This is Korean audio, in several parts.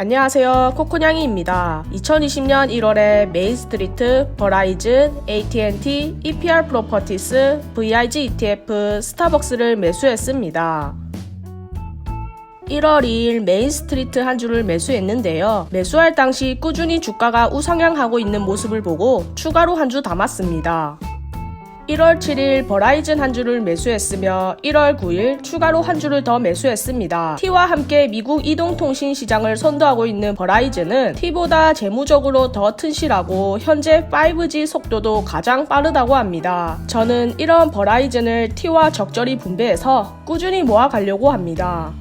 안녕하세요. 코코냥이입니다. 2020년 1월에 메인스트리트, 버라이즌, AT&T, EPR 프로퍼티스, VIG ETF, 스타벅스를 매수했습니다. 1월 2일 메인스트리트 한 주를 매수했는데요. 매수할 당시 꾸준히 주가가 우상향하고 있는 모습을 보고 추가로 한 주 담았습니다. 1월 7일 버라이즌 한 주를 매수했으며 1월 9일 추가로 한 주를 더 매수했습니다. T와 함께 미국 이동통신 시장을 선도하고 있는 버라이즌은 T보다 재무적으로 더 튼실하고 현재 5G 속도도 가장 빠르다고 합니다. 저는 이런 버라이즌을 T와 적절히 분배해서 꾸준히 모아가려고 합니다.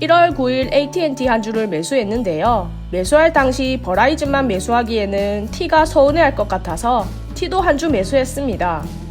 1월 9일 AT&T 한 주를 매수했는데요. 매수할 당시 버라이즌만 매수하기에는 T가 서운해할 것 같아서 T도 한 주 매수했습니다.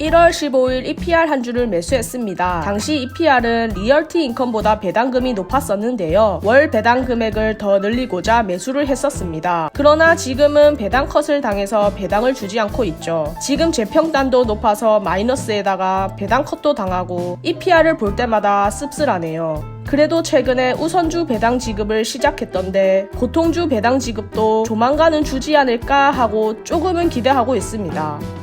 1월 15일 EPR 한 주를 매수했습니다. 당시 EPR은 리얼티 인컴보다 배당금이 높았었는데요. 월 배당 금액을 더 늘리고자 매수를 했었습니다. 그러나 지금은 배당 컷을 당해서 배당을 주지 않고 있죠. 지금 재평단도 높아서 마이너스에다가 배당 컷도 당하고 EPR을 볼 때마다 씁쓸하네요. 그래도 최근에 우선주 배당 지급을 시작했던데 고통주 배당 지급도 조만간은 주지 않을까 하고 조금은 기대하고 있습니다.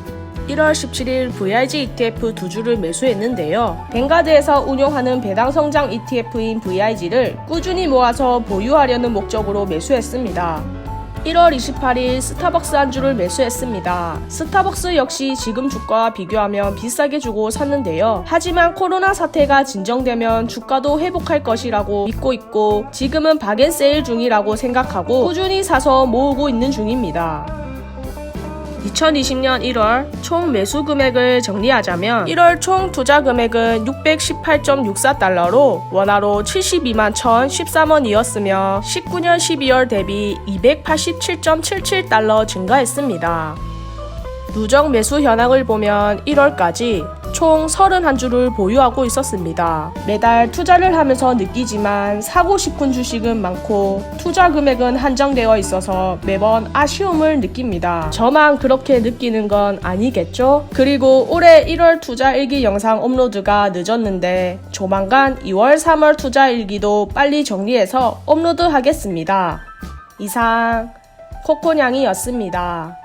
1월 17일 VIG ETF 두 주를 매수했는데요. 뱅가드에서 운용하는 배당 성장 ETF인 VIG를 꾸준히 모아서 보유하려는 목적으로 매수했습니다. 1월 28일 스타벅스 한 주를 매수했습니다. 스타벅스 역시 지금 주가와 비교하면 비싸게 주고 샀는데요. 하지만 코로나 사태가 진정되면 주가도 회복할 것이라고 믿고 있고 지금은 박앤세일 중이라고 생각하고 꾸준히 사서 모으고 있는 중입니다. 2020년 1월 총 매수 금액을 정리하자면 1월 총 투자 금액은 618.64달러로 원화로 72만 1,013원이었으며 19년 12월 대비 287.77달러 증가했습니다. 누적 매수 현황을 보면 1월까지 총 31주를 보유하고 있었습니다. 매달 투자를 하면서 느끼지만 사고 싶은 주식은 많고 투자 금액은 한정되어 있어서 매번 아쉬움을 느낍니다. 저만 그렇게 느끼는 건 아니겠죠? 그리고 올해 1월 투자 일기 영상 업로드가 늦었는데 조만간 2월 3월 투자 일기도 빨리 정리해서 업로드 하겠습니다. 이상 코코냥이었습니다.